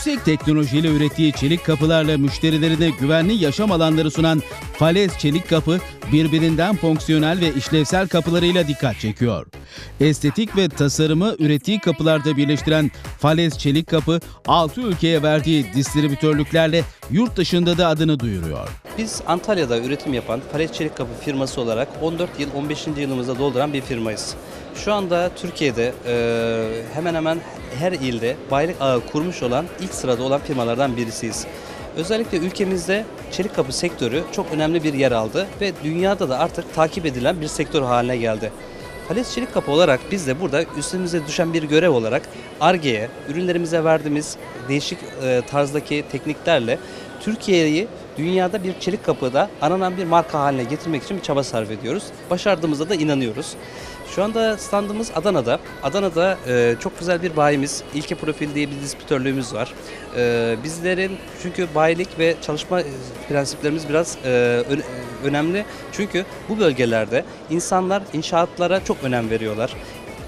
Yüksek teknolojiyle ürettiği çelik kapılarla müşterilerine güvenli yaşam alanları sunan Fales Çelik Kapı birbirinden fonksiyonel ve işlevsel kapılarıyla dikkat çekiyor. Estetik ve tasarımı ürettiği kapılarda birleştiren Fales Çelik Kapı 6 ülkeye verdiği distribütörlüklerle yurt dışında da adını duyuruyor. Biz Antalya'da üretim yapan Palet Çelik Kapı firması olarak 14 yıl 15. yılımızda dolduran bir firmayız. Şu anda Türkiye'de e, hemen hemen her ilde bayilik ağı kurmuş olan ilk sırada olan firmalardan birisiyiz. Özellikle ülkemizde çelik kapı sektörü çok önemli bir yer aldı ve dünyada da artık takip edilen bir sektör haline geldi. Fales Çelik Kapı olarak biz de burada üstümüze düşen bir görev olarak ARGE'ye, ürünlerimize verdiğimiz değişik e, tarzdaki tekniklerle Türkiye'yi dünyada bir çelik kapıda aranan bir marka haline getirmek için bir çaba sarf ediyoruz. Başardığımıza da inanıyoruz. Şu anda standımız Adana'da. Adana'da e, çok güzel bir bayimiz, İlke Profil diye bir distribütörlüğümüz var. E, bizlerin çünkü bayilik ve çalışma e, prensiplerimiz biraz e, ö- önemli. Çünkü bu bölgelerde insanlar inşaatlara çok önem veriyorlar.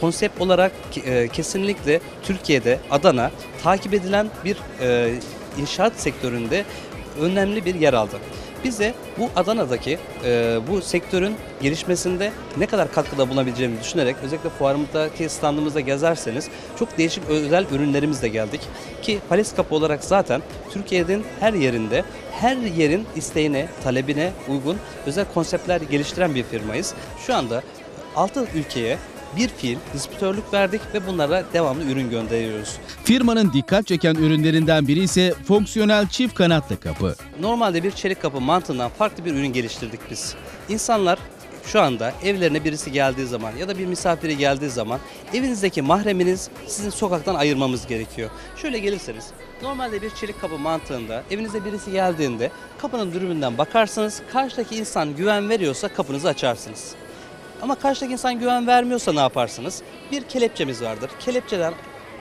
Konsept olarak e, kesinlikle Türkiye'de Adana takip edilen bir e, inşaat sektöründe önemli bir yer aldı. Biz de bu Adana'daki e, bu sektörün gelişmesinde ne kadar katkıda bulunabileceğimizi düşünerek özellikle fuarımızdaki standımızda gezerseniz çok değişik özel ürünlerimizle geldik. Ki Palis Kapı olarak zaten Türkiye'nin her yerinde her yerin isteğine, talebine uygun özel konseptler geliştiren bir firmayız. Şu anda 6 ülkeye bir fiil distribütörlük verdik ve bunlara devamlı ürün gönderiyoruz. Firmanın dikkat çeken ürünlerinden biri ise fonksiyonel çift kanatlı kapı. Normalde bir çelik kapı mantığından farklı bir ürün geliştirdik biz. İnsanlar şu anda evlerine birisi geldiği zaman ya da bir misafiri geldiği zaman evinizdeki mahreminiz sizin sokaktan ayırmamız gerekiyor. Şöyle gelirseniz normalde bir çelik kapı mantığında evinize birisi geldiğinde kapının dürümünden bakarsınız karşıdaki insan güven veriyorsa kapınızı açarsınız. Ama karşıdaki insan güven vermiyorsa ne yaparsınız? Bir kelepçemiz vardır. Kelepçeden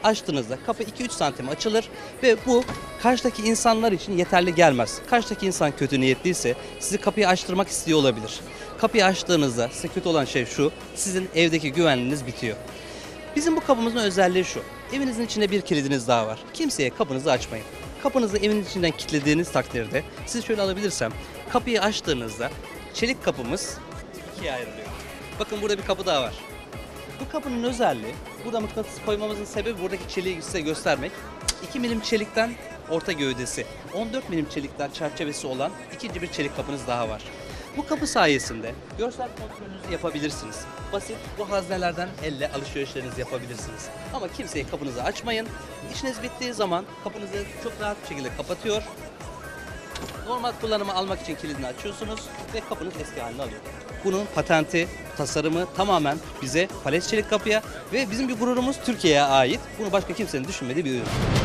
açtığınızda kapı 2-3 santim açılır ve bu karşıdaki insanlar için yeterli gelmez. Karşıdaki insan kötü niyetliyse sizi kapıyı açtırmak istiyor olabilir. Kapıyı açtığınızda size kötü olan şey şu, sizin evdeki güvenliğiniz bitiyor. Bizim bu kapımızın özelliği şu, evinizin içinde bir kilidiniz daha var. Kimseye kapınızı açmayın. Kapınızı evin içinden kilitlediğiniz takdirde, sizi şöyle alabilirsem, kapıyı açtığınızda çelik kapımız ikiye ayrılıyor. Bakın burada bir kapı daha var. Bu kapının özelliği, burada mıknatıs koymamızın sebebi buradaki çeliği size göstermek. 2 milim çelikten orta gövdesi, 14 milim çelikten çerçevesi olan ikinci bir çelik kapınız daha var. Bu kapı sayesinde görsel kontrolünüzü yapabilirsiniz. Basit bu haznelerden elle alışverişlerinizi yapabilirsiniz. Ama kimseye kapınızı açmayın. İşiniz bittiği zaman kapınızı çok rahat bir şekilde kapatıyor. Normal kullanıma almak için kilidini açıyorsunuz ve kapınız eski haline alıyor. Bunun patenti, tasarımı tamamen bize Palet Çelik Kapı'ya ve bizim bir gururumuz Türkiye'ye ait. Bunu başka kimsenin düşünmediği bir ürün.